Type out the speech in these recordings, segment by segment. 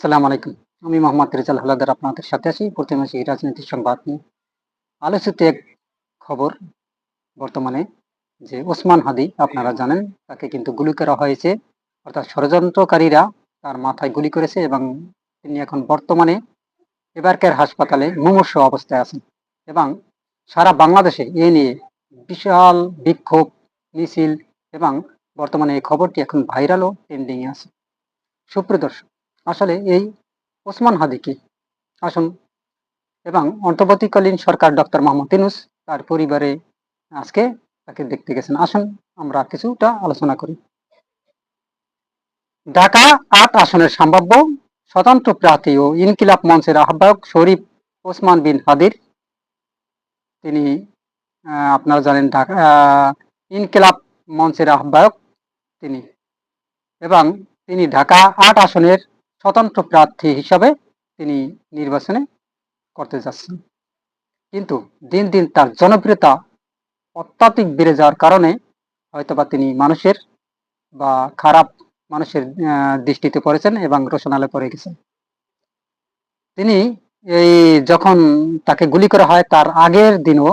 সালাম আলাইকুম। আমি মোহাম্মদ রেজাল হালাদার আপনাদের সাথে আছি। প্রতিমাসিক রাজনৈতিক সংবাদ নিয়ে আলোচিত এক খবর বর্তমানে যে ওসমান হাদি, আপনারা জানেন, তাকে কিন্তু গুলি করা হয়েছে। অর্থাৎ ষড়যন্ত্রকারীরা তার মাথায় গুলি করেছে এবং তিনি এখন বর্তমানে এবারকার হাসপাতালে মুমূর্ষ অবস্থায় আছেন। এবং সারা বাংলাদেশে এ নিয়ে বিশাল বিক্ষোভ, মিছিল এবং বর্তমানে এই খবরটি এখন ভাইরালও ট্রেন্ডিংয়ে আছে। সুপ্রিয় দর্শক আসলে এই ওসমান হাদিকে আসুন। এবং অন্তর্বর্তীকালীন সরকার ডক্টর মোহাম্মদ ইনুস তার পরিবারে আজকে তাকে দেখতে গেছেন। আসুন, আমরা কিছুটা আলোচনা করি। ঢাকা আট আসনের সম্ভাব্য স্বতন্ত্র প্রার্থী ও ইনকিলাব মঞ্চের আহ্বায়ক শরীফ ওসমান বিন হাদির। তিনি আপনারা জানেন ঢাকা ইনকিলাব মঞ্চের আহ্বায়ক তিনি। এবং তিনি ঢাকা আট আসনের স্বতন্ত্র প্রার্থী হিসাবে তিনি নির্বাচনে করতে যাচ্ছেন। কিন্তু দিন দিন তার জনপ্রিয়তা অত্যাধিক বেড়ে যাওয়ার কারণে হয়তোবা তিনি মানুষের বা খারাপ মানুষের দৃষ্টিতে পড়েছেন এবং রোশনালে পড়ে গেছেন। তিনি এই যখন তাকে গুলি করা হয় তার আগের দিনও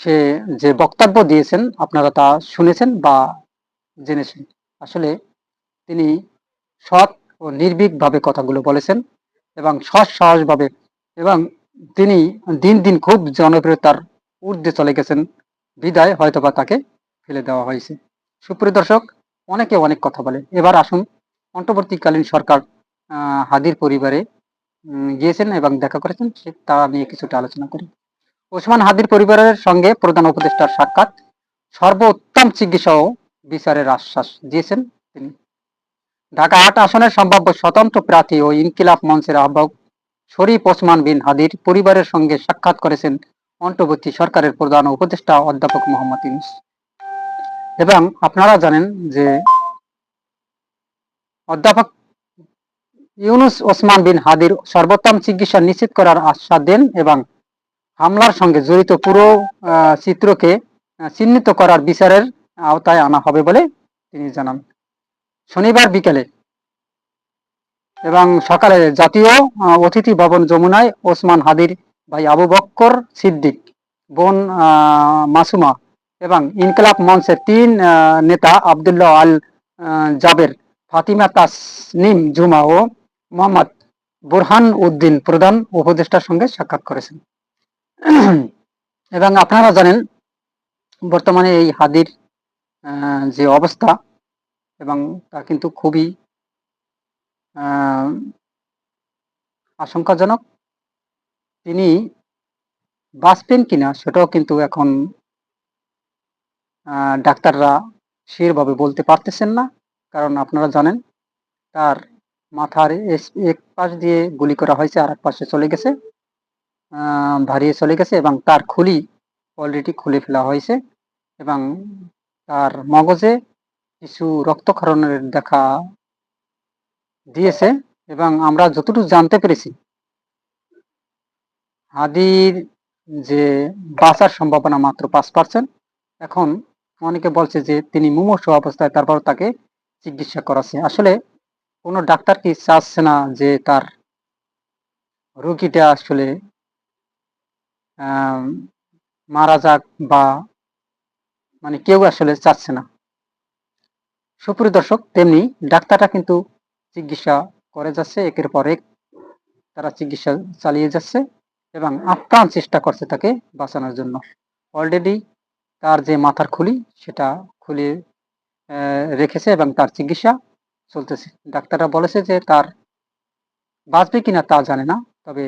সে যে বক্তব্য দিয়েছেন আপনারা তা শুনেছেন বা জেনেছেন। আসলে তিনি সৎ ও নির্ভীকভাবে কথাগুলো বলেছেন এবং সৎ সাহসভাবে এবং তিনি দিন দিন খুব জনপ্রিয়তার ঊর্ধ্বে চলে গেছেন। বিদায় হয়তোবা তাকে ফেলে দেওয়া হয়েছে। সুপ্রিয় দর্শক, অনেকে অনেক কথা বলে। এবার আসুন, অন্তর্বর্তীকালীন সরকার হাদির পরিবারে গিয়েছেন এবং দেখা করেছেন, সে তা নিয়ে কিছুটা আলোচনা করি। ওসমান হাদির পরিবারের সঙ্গে প্রধান উপদেষ্টার সাক্ষাৎ। সর্বোত্তম চিকিৎসা ও বিচারের আশ্বাস দিয়েছেন তিনি। ঢাকা আট আসনের সম্ভাব্য স্বতন্ত্র প্রার্থী ও ইনকিলাব মঞ্চের আহ্বায়ক শরীফ ওসমান বিন হাদির পরিবারের সঙ্গে সাক্ষাৎ করেছেন অন্তর্বর্তী সরকারের প্রধান উপদেষ্টা অধ্যাপক মোহাম্মদ ইউনুস। এবং আপনারা জানেন যে অধ্যাপক ইউনুস ওসমান বিন হাদির সর্বোত্তম চিকিৎসা নিশ্চিত করার আশ্বাস দেন এবং হামলার সঙ্গে জড়িত পুরো চিত্রকে চিহ্নিত করার বিচারের আওতায় আনা হবে বলে তিনি জানান। শনিবার বিকেলে এবং সকালে জাতীয় অতিথি ভবন যমুনায় ওসমান হাদির ভাই আবু বক্কর সিদ্দিক, বোন মাসুমা এবং ইনকলাব মঞ্চের তিন নেতা আবদুল্লাহ আল জাবের, ফাতিমা তাসনিম জুমা ও মোহাম্মদ বুরহান উদ্দিন প্রধান উপদেষ্টার সঙ্গে সাক্ষাৎ করেছেন। এবং আপনারা জানেন, বর্তমানে এই হাদির যে অবস্থা এবং তা কিন্তু খুবই আশঙ্কাজনক। তিনি বাঁচবেন কিনা সেটাও কিন্তু এখন ডাক্তাররা সেভাবে বলতে পারতেছেন না। কারণ আপনারা জানেন, তার মাথার এক পাশ দিয়ে গুলি করা হয়েছে আর এক পাশে চলে গেছে ভারিয়ে চলে গেছে এবং তার খুলি অলরেডি খুলে ফেলা হয়েছে এবং তার মগজে কিছু রক্তক্ষরণের দেখা দিয়েছে এবং আমরা যতটুকু জানতে পেরেছি, হাদির যে বাঁচার সম্ভাবনা মাত্র পাঁচ পার্সেন্ট এখন অনেকে বলছে যে তিনি মুমূর্ষ অবস্থায় তারপর তাকে চিকিৎসা করাচ্ছে। আসলে কোনো ডাক্তার কি চাচ্ছে না যে তার রোগীটা আসলে মারা যাক বা মানে কেউ আসলে চাচ্ছে না? সুপ্রিয় দর্শক, তেমনি ডাক্তাররা কিন্তু চিকিৎসা করে যাচ্ছে, একের পর এক তারা চিকিৎসা চালিয়ে যাচ্ছে এবং আপ্রাণ চেষ্টা করছে তাকে বাঁচানোর জন্য। অলরেডি তার যে মাথার খুলি, সেটা খুলে রেখেছে এবং তার চিকিৎসা চলতেছে। ডাক্তাররা বলেছে যে তার বাঁচবে কিনা তা জানে না, তবে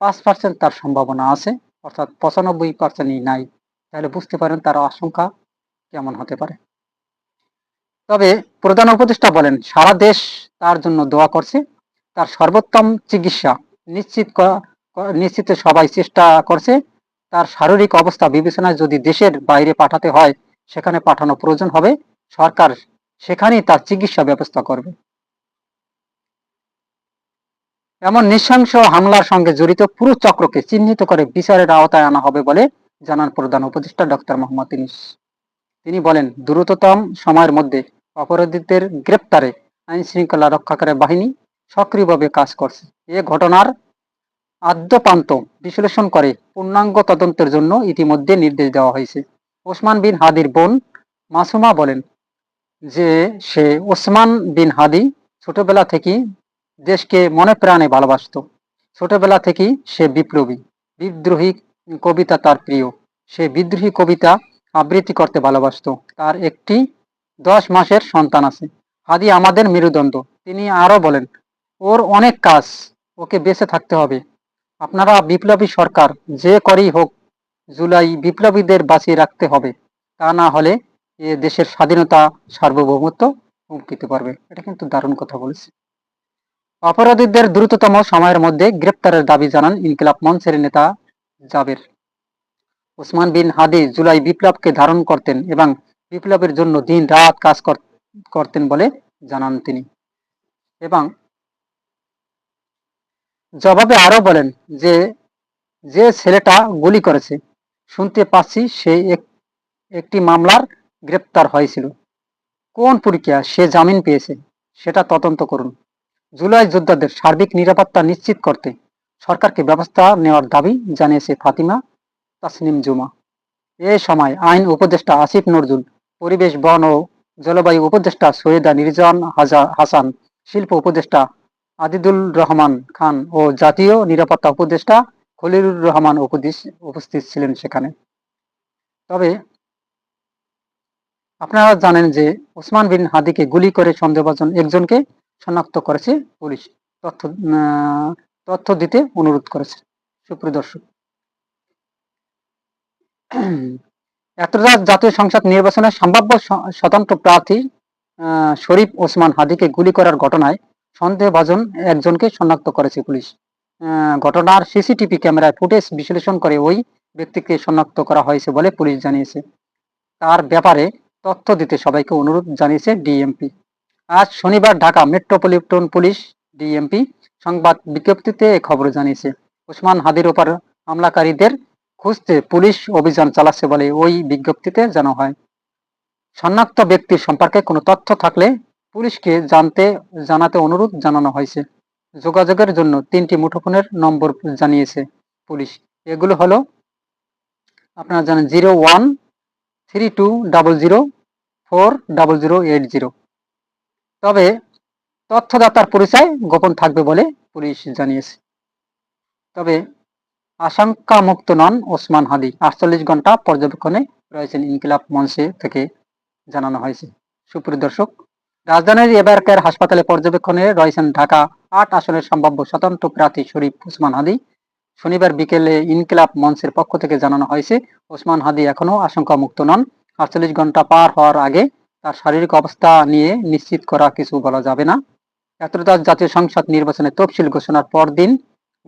পাঁচ পার্সেন্ট তার সম্ভাবনা আছে, অর্থাৎ পঁচানব্বই পার্সেন্টই নাই। তাহলে বুঝতে পারেন তার আশঙ্কা কেমন হতে পারে। তবে প্রধান উপদেষ্টা বলেন, সারা দেশ তার জন্য দোয়া করছে। তার সর্বোত্তম চিকিৎসা নিশ্চিত করা- সবাই চেষ্টা করছে। তার শারীরিক অবস্থা বিবেচনায় যদি দেশের বাইরে পাঠাতে হয়, সেখানে পাঠানো প্রয়োজন হবে। সরকার সেখানেই তার চিকিৎসা ব্যবস্থা করবে। এমন নৃশংস হামলার সঙ্গে জড়িত পুরো চক্রকে চিহ্নিত করে বিচারের আওতায় আনা হবে বলে জানান প্রধান উপদেষ্টা ডক্টর মোহাম্মদ ইউনূস। তিনি বলেন, দ্রুততম সময়ের মধ্যে অপরাধীদের গ্রেপ্তারে আইন শৃঙ্খলা রক্ষাকারী বাহিনী সক্রিয়ভাবে কাজ করছে। এ ঘটনার আদ্যপান্ত বিশ্লেষণ করে পূর্ণাঙ্গ তদন্তের জন্য ইতিমধ্যে নির্দেশ দেওয়া হয়েছে। ওসমান বিন হাদির বোন মাসুমা বলেন যে, সে ওসমান বিন হাদি ছোটবেলা থেকেই দেশকে মনে প্রাণে ভালোবাসত। ছোটবেলা থেকেই সে বিপ্লবী, বিদ্রোহী কবিতা তার প্রিয়। সে বিদ্রোহী কবিতা আবৃত্তি করতে ভালোবাসত। তার একটি দশ মাসের সন্তান আছে। হাদি আমাদের মেরুদণ্ড। তিনি আরও বলেন, ওর অনেক কাজ, ওকে বেঁচে থাকতে হবে। আপনারা বিপ্লবী সরকার, যে করেই হোক, জুলাই বিপ্লবীদের বাঁচিয়ে রাখতে হবে। তা না হলে এ দেশের স্বাধীনতা সার্বভৌমত্ব হুমকিতে পারবে এটা কিন্তু দারুণ কথা বলেছে। অপরাধীদের দ্রুততম সময়ের মধ্যে গ্রেপ্তারের দাবি জানান ইনকিলাব মঞ্চের নেতা জাবের। ওসমান বিন হাদি জুলাই বিপ্লবকে ধারণ করতেন এবং বিপ্লবের জন্য দিন রাত কাজ করতেন বলে জানান তিনি। এবং জবাবে আরও বলেন যে যে ছেলেটা গুলি করেছে, শুনতে পাচ্ছি সে একটি মামলার গ্রেপ্তার হয়েছিল। কোন পরীক্ষা সে জামিন পেয়েছে, সেটা তদন্ত করুন। জুলাই যোদ্ধাদের সার্বিক নিরাপত্তা নিশ্চিত করতে সরকারকে ব্যবস্থা নেওয়ার দাবি জানিয়েছে ফাতিমা তাসনিম জুমা। এ সময় আইন উপদেষ্টা আসিফ নজরুল পরিবেশ, বন ও জলবায়ু উপদেষ্টা সৈয়দা নির্জন হাসান, শিল্প উপদেষ্টা আদিদুল রহমান খান ও জাতীয় নিরাপত্তা উপদেষ্টা খলিলুর রহমান উপস্থিত ছিলেন সেখানে। তবে আপনারা জানেন যে ওসমান বিন হাদিকে গুলি করে সন্দেহভাজন একজনকে শনাক্ত করেছে পুলিশ। তথ্য তথ্য দিতে অনুরোধ করেছে। সুপ্রিয় দর্শক এতরাজ জাতীয় সংসদ নির্বাচনে সম্ভাব্য স্বতন্ত্র প্রার্থী শরীফ ওসমান হাদিকে গুলি করার ঘটনায় সন্দেহভাজন একজনকে শনাক্ত করেছে পুলিশ। ঘটনার সিসিটিভি ক্যামেরায় ফুটেজ বিশ্লেষণ করে ওই ব্যক্তিকে শনাক্ত করা হয়েছে বলে পুলিশ জানিয়েছে। তার ব্যাপারে তথ্য দিতে সবাইকে অনুরোধ জানিয়েছে ডিএমপি। আজ শনিবার ঢাকা মেট্রোপলিটন পুলিশ ডিএমপি সংবাদ বিজ্ঞপ্তিতে খবর জানিয়েছে। ওসমান হাদির ওপর হামলাকারীদের খুঁজতে পুলিশ অভিযান চালাচ্ছে বলে ওই বিজ্ঞপ্তিতে জানা হয়। শনাক্ত ব্যক্তির সম্পর্কে কোনো তথ্য থাকলে পুলিশকে জানতে, জানাতে অনুরোধ জানানো হয়েছে। যোগাযোগের জন্য তিনটি মুঠোফোনের নম্বর জানিয়েছে পুলিশ। এগুলো হলো, আপনারা জানেন zero one three two double zero four double zero eight zero. তবে তথ্যদাতার পরিচয় গোপন থাকবে বলে পুলিশ জানিয়েছে। তবে আশঙ্কা মুক্ত নন ওসমান হাদি। আটচল্লিশ ঘণ্টা পর্যবেক্ষণে রয়েছেন ইনকিলাব মঞ্চে থেকে জানানো হয়েছে। সুপ্রিয় দর্শক, রাজধানীর এবারকার হাসপাতালে পর্যবেক্ষণে রয়েছেন ঢাকা আট আসনের সম্ভাব্য স্বতন্ত্র প্রার্থী শরীফ ওসমান হাদি। শনিবার বিকেলে ইনকিলাব মঞ্চের পক্ষ থেকে জানানো হয়েছে, ওসমান হাদি এখনও আশঙ্কা মুক্ত নন। আটচল্লিশ ঘণ্টা পার হওয়ার আগে তার শারীরিক অবস্থা নিয়ে নিশ্চিত করা কিছু বলা যাবে না। এতটার জাতীয় সংসদ নির্বাচনের তফসিল ঘোষণার পরদিন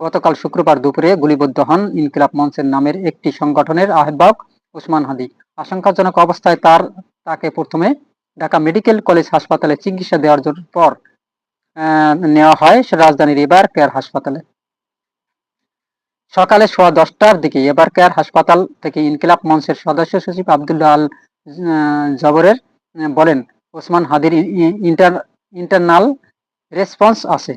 গতকাল শুক্রবার দুপুরে গুলিবদ্ধ হন ইনকিলাব মঞ্চের নামের একটি সংগঠনের আহ্বায়ক ওসমান হাদি। আশঙ্কাজনক অবস্থায় তার, তাকে প্রথমে ঢাকা মেডিকেল কলেজ হাসপাতালে চিকিৎসা দেওয়ার পর নেওয়া হয় রাজধানীর এবার কেয়ার হাসপাতালে। সকালে সোয়া দশটার দিকে এবার কেয়ার হাসপাতাল থেকে ইনকিলাব মঞ্চের সদস্য সচিব আবদুল্লাহ আল জবরের বলেন, ওসমান হাদির ইন্টার, ইন্টারনাল রেসপন্স আছে।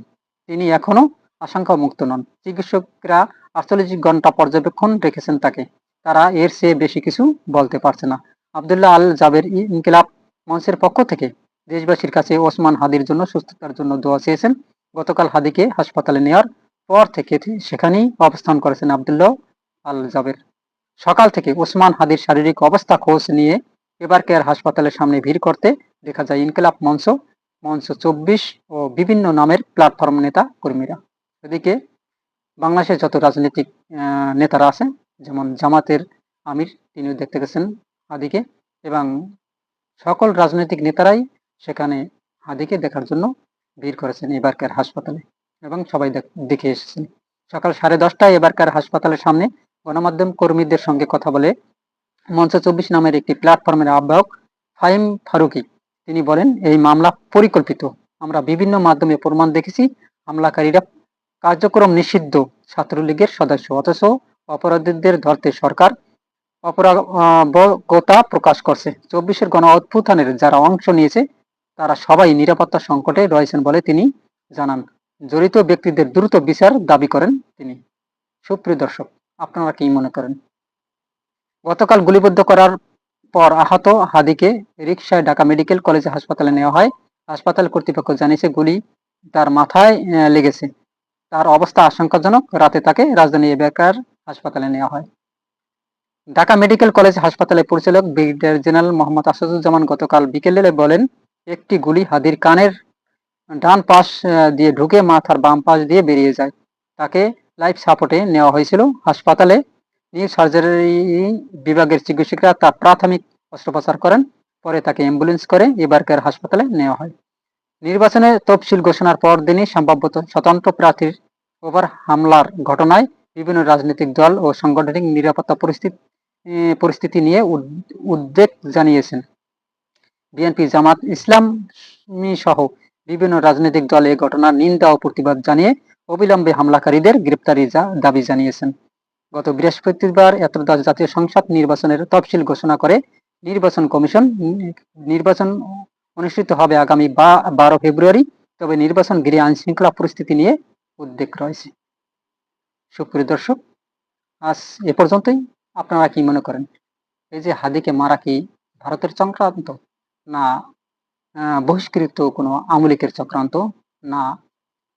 তিনি এখনও আশঙ্কা মুক্ত নন। চিকিৎসকরা আটচল্লিশ ঘণ্টা পর্যবেক্ষণ রেখেছেন তাকে। তারা এর চেয়ে বেশি কিছু বলতে পারছে না। আবদুল্লাহ আল জাবের ইনকিলাব মঞ্চের পক্ষ থেকে দেশবাসীর কাছে ওসমান হাদির জন্য সুস্থতার জন্য দোয়া চেয়েছেন। গতকাল হাদিকে হাসপাতালে নেওয়ার পর থেকে সেখানেই অবস্থান করেছেন আবদুল্লাহ আল জাবের। সকাল থেকে ওসমান হাদির শারীরিক অবস্থা খোঁজ নিয়ে এবার কেয়ার হাসপাতালের সামনে ভিড় করতে দেখা যায় ইনকিলাব মঞ্চ মঞ্চ চব্বিশ ও বিভিন্ন নামের প্ল্যাটফর্ম নেতা কর্মীরা। এদিকে বাংলাদেশের যত রাজনৈতিক নেতারা আছেন যেমন জামাতের আমির, তিনিও দেখতে গেছেন হাদিকে, এবং সকল রাজনৈতিক নেতারাই সেখানে হাদিকে দেখার জন্য ভিড় করেছেন এবারকার হাসপাতালে, এবং সবাই দেখ- দেখে এসেছেন। সকাল সাড়ে দশটায় এবারকার হাসপাতালের সামনে গণমাধ্যম কর্মীদের সঙ্গে কথা বলে মঞ্চ চব্বিশ নামের একটি প্ল্যাটফর্মের আহ্বায়ক ফাহিম ফারুকি, তিনি বলেন, এই মামলা পরিকল্পিত। আমরা বিভিন্ন মাধ্যমে প্রমাণ দেখেছি, হামলাকারীরা কার্যক্রম নিষিদ্ধ ছাত্রলীগের সদস্য, অথচ অপরাধীদের ধরতে সরকার অপরাগতা প্রকাশ করছে। চব্বিশের গণ অভ্যুত্থানের যারা অংশ নিয়েছে, তারা সবাই নিরাপত্তা সংকটে রয়েছেন বলে তিনি জানান। জড়িত ব্যক্তিদের দ্রুত বিচার দাবি করেন তিনি। সুপ্রিয় দর্শক, আপনারা কি মনে করেন? গতকাল গুলিবদ্ধ করার পর আহত হাদিকে রিকশায় ঢাকা মেডিকেল কলেজ হাসপাতালে নেওয়া হয়। হাসপাতাল কর্তৃপক্ষ জানিয়েছে, গুলি তার মাথায় লেগেছে। তার অবস্থা আশঙ্কাজনক। রাতে তাকে রাজধানী এবাকার হাসপাতালে নেওয়া হয়। ঢাকা মেডিকেল কলেজ হাসপাতালের পরিচালক ব্রিগেডিয়ার জেনারেল মোহাম্মদ আসাদুজ্জামান গতকাল বিকেলে বলেন, একটি গুলি হাদির কানের ডান পাশ দিয়ে ঢুকে মাথার বাম পাশ দিয়ে বেরিয়ে যায়। তাকে লাইফ সাপোর্টে নেওয়া হয়েছিল। হাসপাতালে নিউ সার্জারি বিভাগের চিকিৎসকরা তার প্রাথমিক অস্ত্রোপচার করেন, পরে তাকে অ্যাম্বুলেন্স করে এবারকার হাসপাতালে নেওয়া হয়। নির্বাচনে তফসিল ঘোষণার পর দিনই সম্ভাব্যত স্বতন্ত্র প্রার্থীর ওভার হামলার ঘটনায় বিভিন্ন রাজনৈতিক দল ও সাংগঠনিক নিরাপত্তা পরিস্থিতি পরিস্থিতি নিয়ে উদ্বেগ জানিয়েছেন। বিএনপি জামাত ইসলামী সহ বিভিন্ন রাজনৈতিক দল এই ঘটনার নিন্দা ও প্রতিবাদ জানিয়ে অবিলম্বে হামলাকারীদের গ্রেপ্তারি দাবি জানিয়েছেন। গত বৃহস্পতিবার এতদাস জাতীয় সংসদ নির্বাচনের তফসিল ঘোষণা করে নির্বাচন কমিশন নির্বাচন অনুষ্ঠিত হবে আগামী বারো ফেব্রুয়ারি। তবে নির্বাচন ঘিরে আইন শৃঙ্খলা পরিস্থিতি নিয়ে উদ্বেগ রয়েছে। সুপ্রিয় দর্শক, আজ এ পর্যন্তই। আপনারা কি মনে করেন? এই যে হাদিকে মারা কি ভারতের চক্রান্ত না বহিষ্কৃত কোনো আমলিকের চক্রান্ত না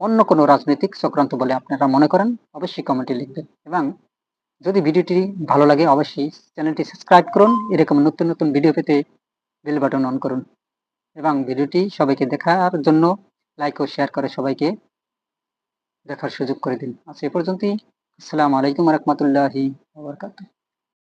অন্য কোনো রাজনৈতিক চক্রান্ত বলে আপনারা মনে করেন? অবশ্যই কমেন্টে লিখবেন। এবং যদি ভিডিওটি ভালো লাগে, অবশ্যই চ্যানেলটি সাবস্ক্রাইব করুন। এরকম নতুন নতুন ভিডিও পেতে বেল বাটন অন করুন। এবং ভিডিওটি সবাইকে দেখার জন্য লাইক ও শেয়ার করে সবাইকে। দেখার সুযোগ করে দিন। আজ এ পর্যন্তই। আসসালামু আলাইকুম রহমতুল্লাহি